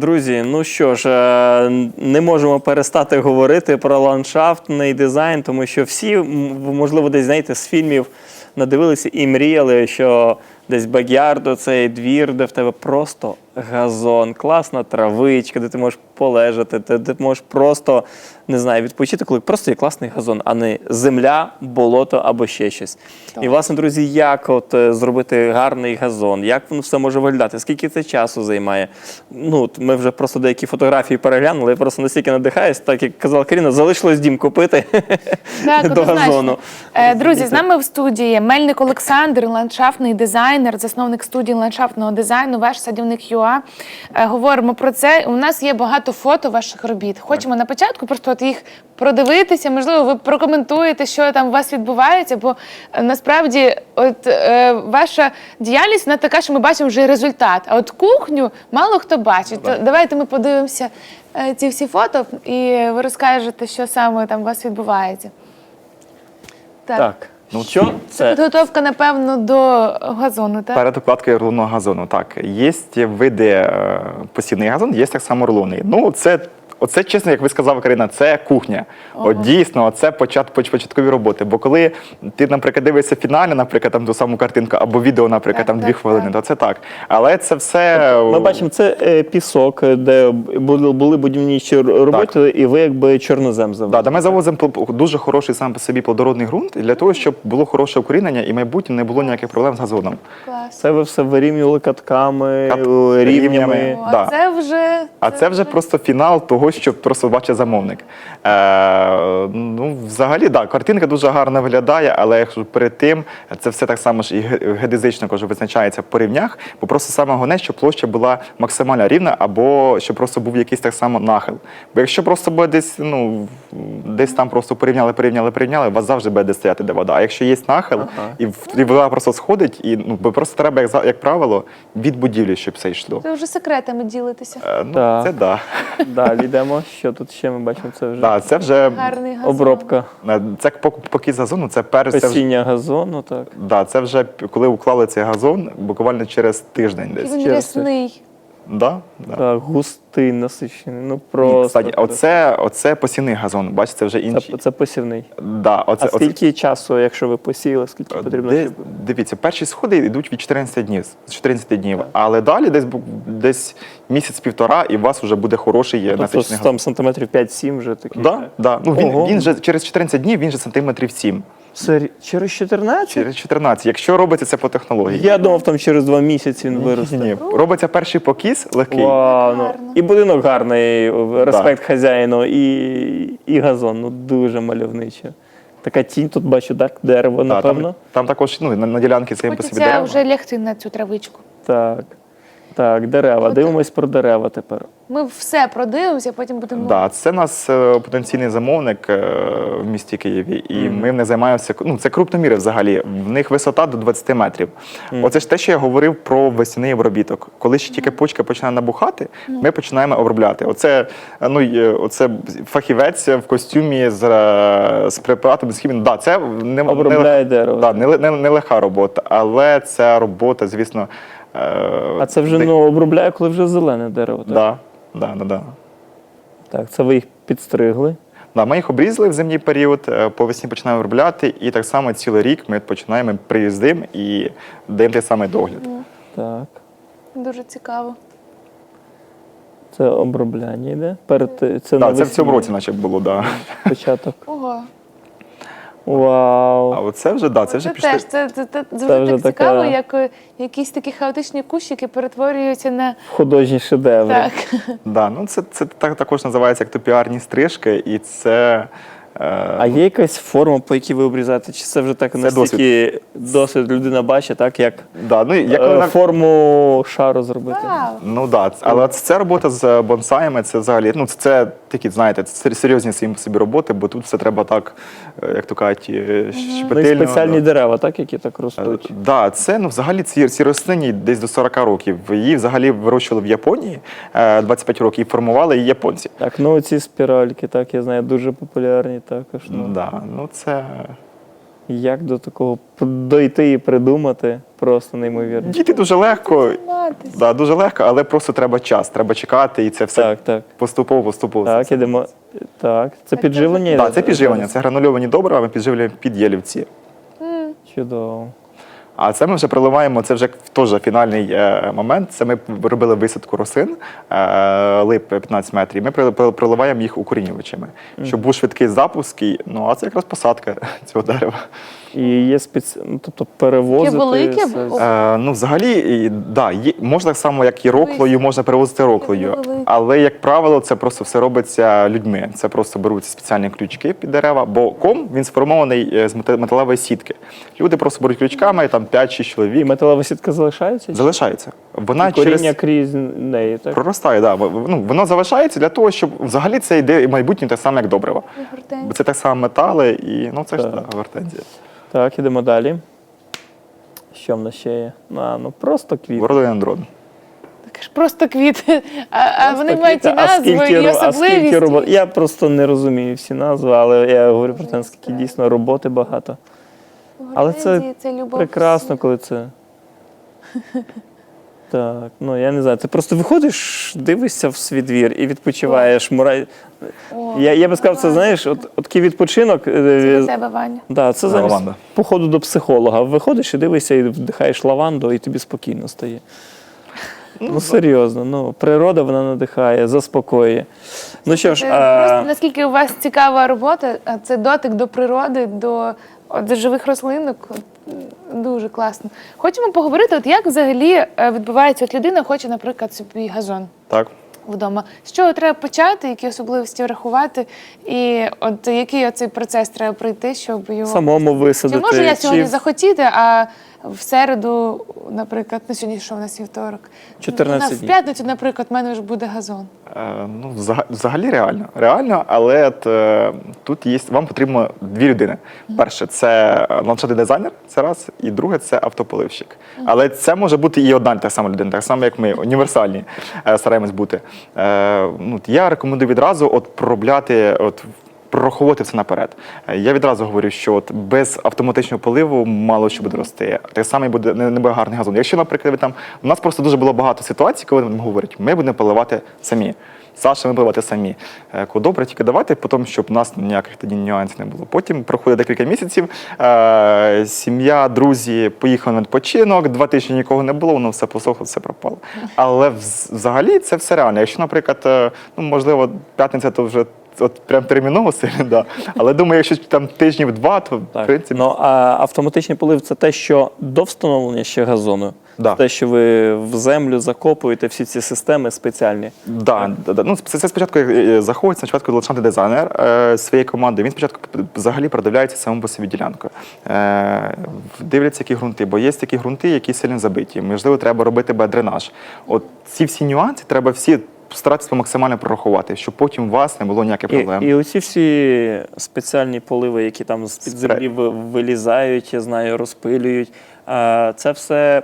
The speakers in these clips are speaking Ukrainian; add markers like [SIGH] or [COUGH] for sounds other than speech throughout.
друзі, ну що ж, е, не можемо перестати говорити про ландшафтний дизайн, тому що всі, можливо, десь знаєте, з фільмів надивилися і мріяли, що десь бакярд, цей двір, де в тебе просто газон, класна травичка, де ти можеш полежати, де ти можеш просто не знаю, відпочити, коли просто є класний газон, а не земля, болото або ще щось. І, власне, друзі, як от е, зробити гарний газон, як воно все може виглядати, скільки це часу займає. Ну, от ми вже просто деякі фотографії переглянули, я просто настільки надихаюсь, так як казала Каріна, залишилось дім купити Так, [LAUGHS] до однозначно. газону. Е, Друзі, з нами в студії Мельник Олександр, ландшафтний дизайнер, засновник студії ландшафтного дизайну, ваш садівник ЮА. Е, Говоримо про це. У нас є багато фото ваших робіт. Хочемо на початку просто от їх продивитися. Можливо, ви прокоментуєте, що там у вас відбувається, бо е, насправді, от е, ваша діяльність вона така, що ми бачимо вже результат. А от кухню мало хто бачить. То давайте ми подивимося е, ці всі фото, і ви розкажете, що саме там у вас відбувається. Так. Ну, що це? Підготовка, напевно, до газону, так? Перед укладкою рулонного газону. Так, є види е, посівний газон, є так само рулонний. Ну, це. Оце, чесно, як ви сказали, Карина, це кухня. От дійсно, це почат, поч- початкові роботи. Бо коли ти, наприклад, дивишся фіналі, наприклад, там ту саму картинку, або відео, наприклад, Так, там так, дві хвилини, так. то це так. Але це все Ми бачимо, це е, пісок, де були, були будівничі роботи, і ви якби чорнозем завели. Да, да, ми завозимо дуже хороший сам по собі плодородний ґрунт для того, щоб було хороше укорінення і в майбутньому не було ніяких проблем з газоном. Клас. Це ви все вирівнювали катками, Кат- е, рівнями. рівнями. О, да. А це вже А це вже просто фінал того, що просто бачить замовник. Е, ну, взагалі, да, картинка дуже гарно виглядає, але якщо перед тим це все так само ж і ге- геодезично кажу, визначається по рівнях, бо просто саме головне, щоб площа була максимально рівна, або щоб просто був якийсь так само нахил. Бо якщо просто буде десь, ну десь там просто порівняли, порівняли, порівняли, у вас завжди буде де стояти де вода. А якщо є нахил, і, в- і вода просто сходить, і ну бо просто треба, як за- як правило, від будівлі, щоб все йшло. ви вже секретами ділитеся. Е, ну, Так. це да. [LAUGHS] Далі йдемо. Що тут ще ми бачимо? Це вже Да, це вже Гарний газон. обробка е, це пок- покіс газону. Це перш це вже, газону. Так. да, це вже п- коли уклали цей газон, буквально через тиждень десь. він через рясний. Да, да. Так, густий, насичений. Ну просто. кстати, оце, оце посівний газон. Бачите, це вже інші. це, це посівний. Да, оце, а скільки часу, якщо ви посіяли, скільки потрібно? де, щоб- дивіться, перші сходи йдуть від 14 днів, з 14 днів, але далі десь десь місяць-півтора, і у вас вже буде хороший є Тобто насичений газон. там сантиметрів 5-7 вже такий. Да, да. Ну, він, Ого. він же через 14 днів він же сантиметрів 7. Сері- Через 14? Через 14, якщо робиться це по технології. Я думав, там через 2 місяці він виросте. Ні, робиться перший покіс легкий. Вау, ну, Гарно. і будинок гарний, респект хазяїну, і, і газон. Ну дуже мальовниче. Така тінь тут бачу, так? Дерево, Да, напевно. там, там також ну, на, на ділянці це по собі Хочеться дерева. вже лягти на цю травичку. Так. Так, дерева. От- Дивимось про дерева тепер. Ми все продивимося, потім будемо. Да, це нас е, потенційний замовник е, в місті Києві, і ми в них займаємося. Ну це крупноміри взагалі. В них висота до 20 метрів. Оце ж те, що я говорив про весняний обробіток. Коли ще тільки почка починає набухати, ми починаємо обробляти. Оце е, ну й, оце фахівець в костюмі з, з препаратом з хімією. Да, це не Обробляє не, дерево. Да, не, не, не легка робота, але ця робота, звісно. А це вже ну, обробляє, коли вже зелене дерево. Так? Да, да, да, да. так, це ви їх підстригли. Да, ми їх обрізали в зимній період, е, по весні починаємо обробляти, і так само цілий рік ми починаємо приїздимо і даємо той самий догляд. Так. Дуже цікаво. Це обробляння йде. Перед е, це Да, це в цьому році, наче було, да. початок. Ого. Вау. А оце вже да, це вже Це пішли. теж це, це, це завжди Це вже так така- цікаво, як е, якісь такі хаотичні кущики перетворюються на Художні шедеври. так. Да, ну це, це так також називається як топіарні стрижки, і це. А є якась форма, по якій ви обрізаєте? Чи це вже так Це настільки досвід людина бачить, так як, да, ну, як е, вона- форму шару зробити? Вау. Ну да, але це, це робота з бонсаями, це взагалі, ну це, це такі, знаєте, це серйозні самі собі роботи, бо тут все треба так, е, як то кажуть, е, Ну і спеціальні да. дерева, так, які так ростуть. Так, да, це ну взагалі ці, ці рослині десь до 40 років. Її взагалі вирощували в Японії е, 25 років і формували її японці. Так, ну ці спіральки, так, я знаю, дуже популярні також. Ну, Да, ну це Як до такого дойти і придумати, просто неймовірно. діти дуже легко. Да, дуже легко, але просто треба час, треба чекати, і це все Так, так. поступово, поступово. Так, ідемо. Так, це підживлення? Так, це підживлення, це гранульовані добрива, ми підживлюємо під ялівці. Чудово. А це ми вже проливаємо, це вже теж фінальний е, момент. Це ми робили висадку росин е, лип 15 метрів. Ми проливаємо їх укорінювачами, щоб був швидкий запуск. Ну, а це якраз посадка [LAUGHS] цього дерева. І є спеці... ну, тобто перевозити. велике? це- Е, ну, взагалі, і, да, є, можна так само, як і роклою, можна перевозити роклою. Але, як правило, це просто все робиться людьми. Це просто беруться спеціальні крючки під дерева, бо ком він сформований е, з мете- металевої сітки. Люди просто беруть крючками, там 5-6 І чоловік. металева сітка залишається? чи? Залишається. Вона І коріння через крізь неї, так? проростає, да. В- Ну, воно залишається для того, щоб взагалі це йде і майбутнє так само, як добриво. Бо це так само метали, і ну це ж Так. да, гортензія. Так, ідемо далі. Що в нас ще є? А, ну просто квіт. Андрон. Так ж просто квіти. А, а вони Просто мають і назви, А скільки і ро- а скільки особливість. робот? Я просто не розумію всі назви, але я говорю про те, наскільки дійсно роботи багато. Але це це любов Прекрасно, всіх. коли це. [LAUGHS] Так, ну я не знаю. Ти просто виходиш, дивишся в свій двір і відпочиваєш. Мура... О, Я, я би сказав, це знаєш, от, от такий відпочинок. Це е, для тебе, Ваня. Да, це замість Лаванда. походу до психолога. Виходиш і дивишся, і вдихаєш лаванду, і тобі спокійно стає. Ну, серйозно, ну, природа вона надихає, заспокоює. Ну що ж, Це а, просто наскільки у вас цікава робота, а це дотик до природи, до, от, до живих рослинок. От, Дуже класно. Хочемо поговорити, от як взагалі е, відбувається, от людина хоче, наприклад, собі газон Так. вдома. З чого треба почати, які особливості врахувати, і от який оцей процес треба пройти, щоб його самому висадити. Чи можу я сьогодні чи- захотіти, а в середу, наприклад, на сьогодні що в нас вівторок? 14 На- В днів. п'ятницю, наприклад, в мене вже буде газон. Е, Ну, взага- взагалі реально. Реально, але е, тут є, вам потрібно дві людини. Перше, це ландшафтний дизайнер, це раз, і друге це автополивщик. Але це може бути і одна та сама людина, так само, як ми, універсальні е, стараємось бути. Е, Ну, от я рекомендую відразу от, проробляти. От, Прораховувати це наперед. Е, Я відразу говорю, що от без автоматичного поливу мало що буде рости. Так само і буде не, не буде гарний газон. Якщо, наприклад, ви там у нас просто дуже було багато ситуацій, коли нам говорять, ми будемо поливати самі. Саша, ми поливати самі. Е, Добре, тільки давайте потім, щоб нас ніяких тоді нюансів не було. Потім проходить декілька місяців. Е, сім'я, друзі поїхали на відпочинок, два тижні нікого не було, воно все посохло, все пропало. Але взагалі це все реально. Якщо, наприклад, е, ну можливо, п'ятниця то вже. От прям терміново сильно, да. Але думаю, якщо там тижнів два, то в принципі Ну, а автоматичний полив це те, що до встановлення ще газону. Да. Те, що ви в землю закопуєте всі ці системи спеціальні. Да, да, да. Ну, це, це спочатку е, заходить спочатку ландшафтний дизайнер е, своєї команди. Він спочатку взагалі продивляється самому по собі ділянку. Е, дивляться, які ґрунти, бо є такі ґрунти, які сильно забиті. Можливо, треба робити бедренаж. От ці всі нюанси треба всі старатися максимально прорахувати, щоб потім у вас не було ніяких проблем. і оці всі спеціальні поливи, які там з-під землі вилізають, я знаю, розпилюють. Це все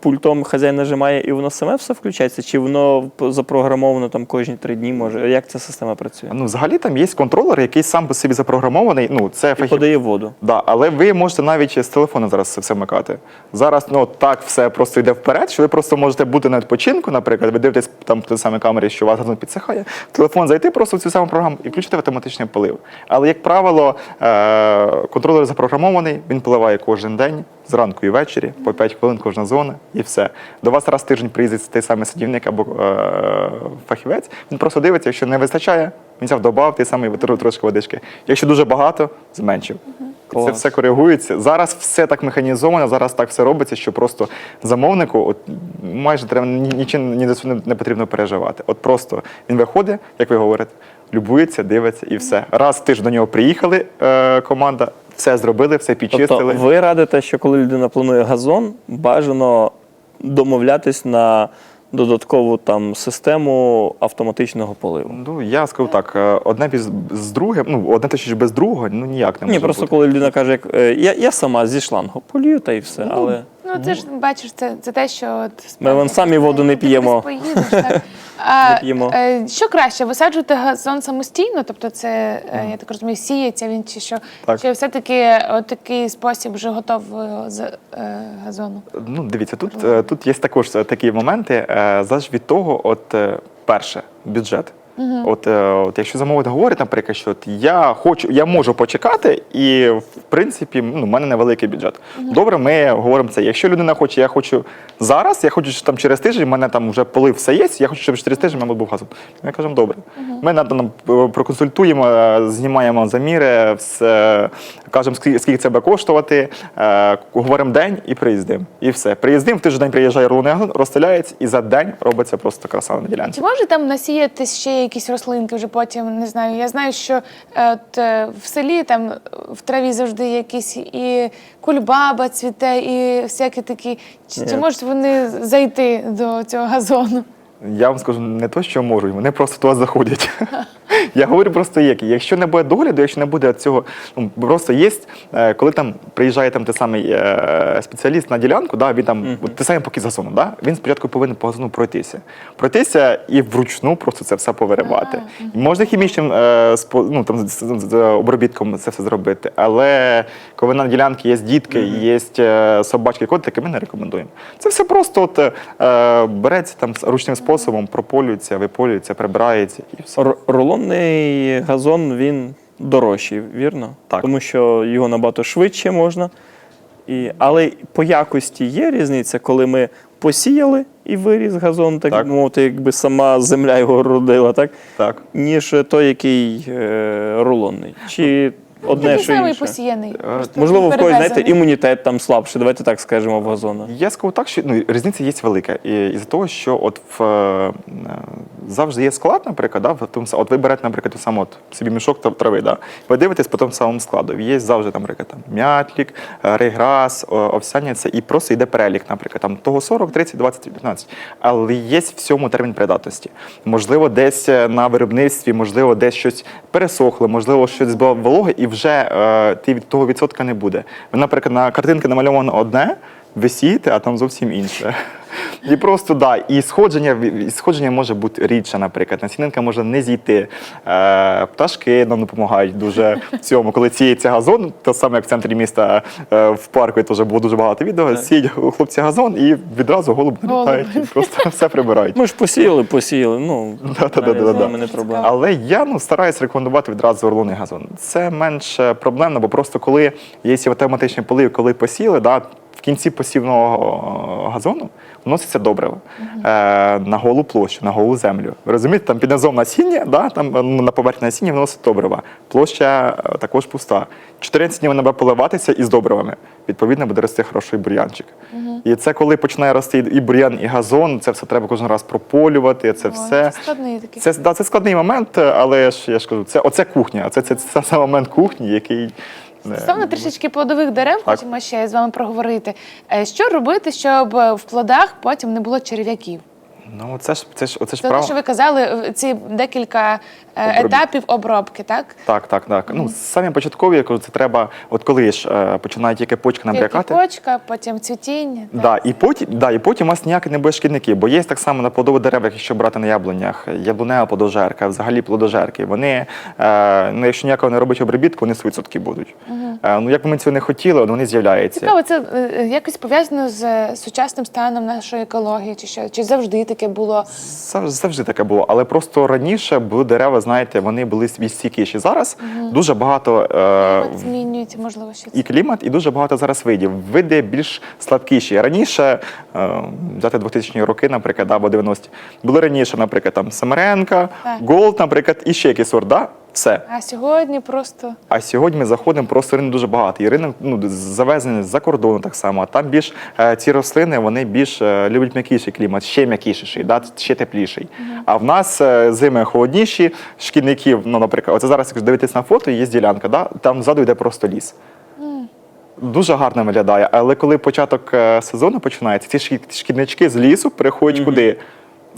пультом хазяїн нажимає і воно саме все включається? Чи воно запрограмовано там кожні три дні? Може? Як ця система працює? Ну, взагалі там є контролер, який сам по собі запрограмований. Ну, це І подає воду. Да, але ви можете навіть з телефону зараз це все вмикати. Зараз ну так все просто йде вперед, що ви просто можете бути на відпочинку, наприклад, ви дивитесь там тій самій камері, що вас підсихає, в телефон зайти просто в цю саму програму і включити автоматичний полив. Але, як правило, е- контролер запрограмований, він поливає кожен день, зранку і ввечері, по 5 хвилин кожна зона, і все. До вас раз в тиждень приїздить той самий садівник або е- фахівець. Він просто дивиться, якщо не вистачає, він взяв додав той самий витру трошки водички. Якщо дуже багато, зменшив. Це все коригується. Зараз все так механізовано, зараз так все робиться, що просто замовнику от, майже треба нічим ні не, не потрібно переживати. От просто він виходить, як ви говорите, любується, дивиться і все. Раз в тиждень до нього приїхали е, команда, все зробили, все підчистили. Тобто ви радите, що коли людина планує газон, бажано домовлятись на додаткову там систему автоматичного поливу. Ну, я скажу так, е, одне без з другим, ну одне точніше без другого, ну ніяк не може Ні, просто бути. коли людина каже, як е, я, я сама зі шлангу полію та й все. Але Ну, це ж бачиш, це, це те, що от Ми вон самі воду не Ти п'ємо. Поїдеш. А, е, що краще, висаджувати газон самостійно? Тобто, це е, я так розумію, сіється він чи що? Так. Чи все-таки от такий спосіб вже готового з е, газону? Ну, дивіться, тут, е, тут є також е, такі моменти. е, Залежить від того, от е, перше, бюджет. От, е, от якщо замовник говорить, наприклад, що от я хочу, я можу почекати, і в принципі, ну, в мене невеликий бюджет. Добре, ми говоримо це. Якщо людина хоче, я хочу зараз, я хочу, щоб там через тиждень, в мене там вже полив все є, я хочу, щоб через тиждень в мене був газон. Ми кажемо, добре. Ми на- нам е, проконсультуємо, е, знімаємо заміри, все, кажемо, скільки, це буде коштувати, говоримо день і приїздимо. І все. Приїздимо, в той же день приїжджає рулоний розстеляється, і за день робиться просто краса на ділянці. Чи може там насіятись ще якісь рослинки вже потім? Не знаю. Я знаю, що е, от, е, в селі там е, в траві завжди якісь і кульбаба цвіте, і всякі такі. Чи, чи можуть вони зайти до цього газону? Я вам скажу не то, що можуть, вони просто туди заходять. [LAUGHS] Я говорю просто як. Якщо не буде догляду, якщо не буде цього, ну просто є, е, коли там приїжджає там той самий е, спеціаліст на ділянку, да, він там от, те саме поки газоном, да, він спочатку повинен по газону пройтися. Пройтися і вручну просто це все повиривати. Можна хімічним е, спо- ну, там, з, з- з обробітком це все зробити, але коли на ділянці є дітки, є е, собачки, котики, ми не рекомендуємо. Це все просто от, е, береться там з ручним способом, прополюється, виполюється, прибирається і все. Р- Рулонний газон він дорожчий, вірно? Так. Тому що його набагато швидше можна. І, але по якості є різниця, коли ми посіяли і виріс газон, так, Так. мовити, якби сама земля його родила, так? Так. ніж той, який е, рулонний. Чи одне, що інше. посіяний. просто Можливо, в когось, знаєте, перевезений. імунітет там слабший, давайте так скажемо, в газона. Я скажу так, що ну, різниця є велика. І, із-за того, що от в, е, завжди є склад, наприклад, да, в тому, са- от ви берете, наприклад, ту саму, от, собі мішок тр- трави, да, ви дивитесь по тому самому складу. Є завжди, наприклад, там, мятлік, е, реграс, о- овсяниця, і просто йде перелік, наприклад, там, того 40, 30, 20, 15. Але є в всьому термін придатності. Можливо, десь е, на виробництві, можливо, десь щось пересохло, можливо, щось було вологе, і вже е, того відсотка не буде. Наприклад, на картинки намальовано одне, ви сієте, а там зовсім інше. І просто да, і сходження, і сходження може бути рідше, наприклад. Насінинка може не зійти. Е, пташки нам допомагають дуже в цьому. Коли сіється газон, то саме як в центрі міста е, в парку теж було дуже багато відео. Сіють хлопці газон і відразу голуб налітають. і Просто все прибирають. Ми ж посіяли, посіяли. Ну, не проблема. Але я ну, стараюсь рекомендувати відразу орлоний газон. Це менш е, проблемно, бо просто коли є ці автоматичні полив, коли посіли, да, в кінці посівного е, газону вноситься добриво е, на голу площу, на голу землю. Ви розумієте, там під низом насіння, да, там е, ну, на поверхні насіння вносить добрива. Площа також пуста. 14 днів вона буде поливатися із добривами. Відповідно, буде рости хороший бур'янчик. І це коли починає рости і бур'ян, і газон, це все треба кожен раз прополювати. Це О, все. Складний такий. Це, да, це складний момент, але ж я ж кажу, це оце кухня. Це, це, це саме момент кухні, який. Е, Стосовно трішечки плодових дерев, Так. хочемо ще з вами проговорити. Е, Що робити, щоб в плодах потім не було черв'яків? Ну, це ж це ж оце ж Це те, право. що ви казали, е, ці декілька е, Обробіток. етапів обробки, так? Так, так, так. Ну, самі початкові, я кажу, це треба, от коли ж е, починає тільки почка Тільки набрякати. почка, потім цвітіння. так. Да, і потім, да, і потім у вас ніяких не буде шкідників, бо є так само на плодових деревах, якщо брати на яблунях, яблунева плодожерка, взагалі плодожерки. Вони, е, ну, якщо ніякого не робить обробітку, вони 100% будуть. Е, ну, як би ми цього не хотіли, вони з'являються. Цікаво, це е, якось пов'язано з е, сучасним станом нашої екології, чи що? Чи завжди таке було? Зав- Завжди таке було, але просто раніше були дерева, знаєте, вони були відстійкіші. Зараз дуже багато е, змінюється, можливо, ще і клімат, і дуже багато зараз видів. Види більш слабкіші. Раніше, е, взяти 2000-ні роки, наприклад, або 90-ті, були раніше, наприклад, там Самаренка, Голд, наприклад, і ще якийсь сорт. Да? Все. А сьогодні просто А сьогодні ми заходимо, просто ринок дуже багатий. І ринок ну, завезений з-за кордону так само. А там більш е, ці рослини вони більш е, люблять м'якіший клімат, ще м'якіший, да, ще тепліший. А в нас е, зими холодніші, шкідників, ну, наприклад, оце зараз, якщо дивитись на фото, є ділянка, да, там ззаду йде просто ліс. Дуже гарно виглядає, але коли початок е, сезону починається, ці шкіднички з лісу переходять куди?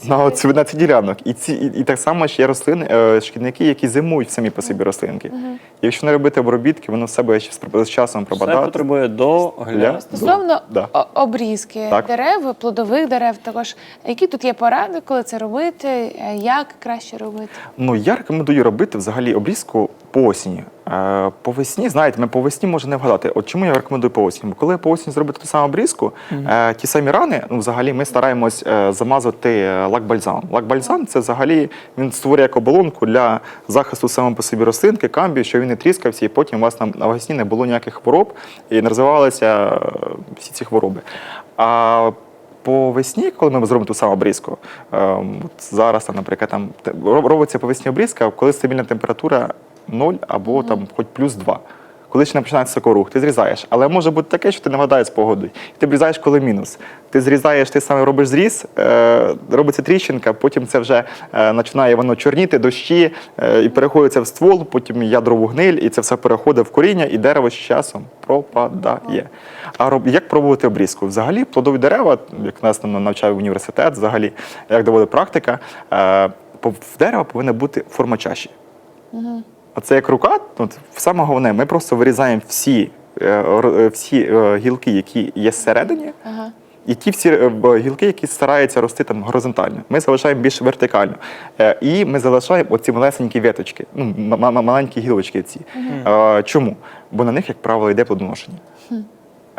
На ці, на ці ділянок. І, ці, і, і так само ще є рослини, е, шкідники, які зимують самі по собі рослинки. Якщо не робити обробітки, воно в себе ще з, з часом Все пропадає. потребує догляду. Стосовно Да. о- обрізки Так. дерев, плодових дерев, також які тут є поради, коли це робити, е, як краще робити? Ну, я рекомендую робити взагалі обрізку по осені. Е, по весні, знаєте, ми по весні може не вгадати. От чому я рекомендую по осені? Бо коли по осені зробити ту саму обрізку, е, ті самі рани, ну, взагалі ми стараємось е, замазати лак-бальзам. Лак-бальзам це взагалі він створює як оболонку для захисту саме по собі рослинки, камбію, що він не тріскався, і потім у вас на, на весні не було ніяких хвороб і не розвивалися всі ці хвороби. А по весні, коли ми зробимо ту саму обрізку, ем, зараз, наприклад, там робиться по весні обрізка, коли стабільна температура 0 або там хоч плюс 2. Коли ще не починається сокорух, ти зрізаєш. Але може бути таке, що ти не вгадаєш з погодою. Ти обрізаєш, коли мінус. Ти зрізаєш, ти саме робиш зріз, е, робиться тріщинка, потім це вже е, починає воно чорніти, дощі, е, і переходиться в ствол, потім ядрову гниль, і це все переходить в коріння, і дерево з часом пропадає. А як пробувати обрізку? Взагалі, плодові дерева, як нас там навчає університет, взагалі, як доводить практика, в дерева повинна бути форма чаші. Оце як рука, от, саме головне, ми просто вирізаємо всі, е, е, всі е, гілки, які є зсередині, Ага. і ті всі гілки, які стараються рости там горизонтально. Ми залишаємо більш вертикально. І ми залишаємо оці малесенькі веточки, ну, маленькі гілочки ці. Ага. Чому? Бо на них, як правило, йде плодоношення.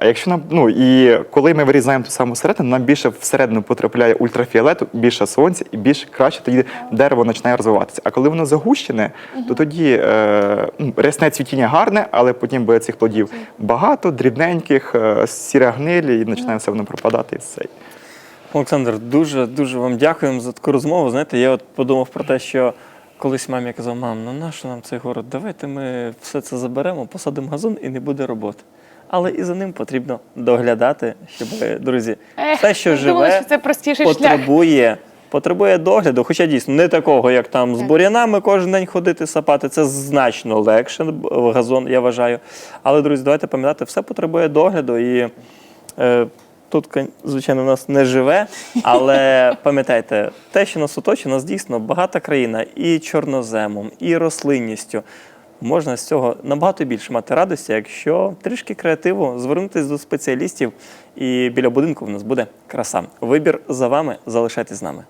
А якщо нам, ну і коли ми вирізаємо ту саму середину, нам більше всередину потрапляє ультрафіолету, більше сонця, і більше краще тоді дерево починає розвиватися. А коли воно загущене, то тоді е, ну, рясне цвітіння гарне, але потім буде цих плодів багато, дрібненьких, е, сіра гнилі, і починає все воно пропадати і все. Олександр, дуже дуже вам дякуємо за таку розмову. Знаєте, я от подумав про те, що колись мамі я казав, мам, ну нащо нам цей город? Давайте ми все це заберемо, посадимо газон і не буде роботи. Але і за ним потрібно доглядати, щоб, друзі, Ех, все, що думала, живе, що це простіший шлях. потребує, потребує догляду. Хоча дійсно не такого, як там з бур'янами кожен день ходити, сапати. Це значно легше в газон, я вважаю. Але, друзі, давайте пам'ятати, все потребує догляду. І е, тут, звичайно, у нас не живе, але [LAUGHS] пам'ятайте, те, що нас оточує, нас дійсно багата країна і чорноземом, і рослинністю. Можна з цього набагато більше мати радості, якщо трішки креативу звернутися до спеціалістів, і біля будинку в нас буде краса. Вибір за вами. Залишайтесь з нами.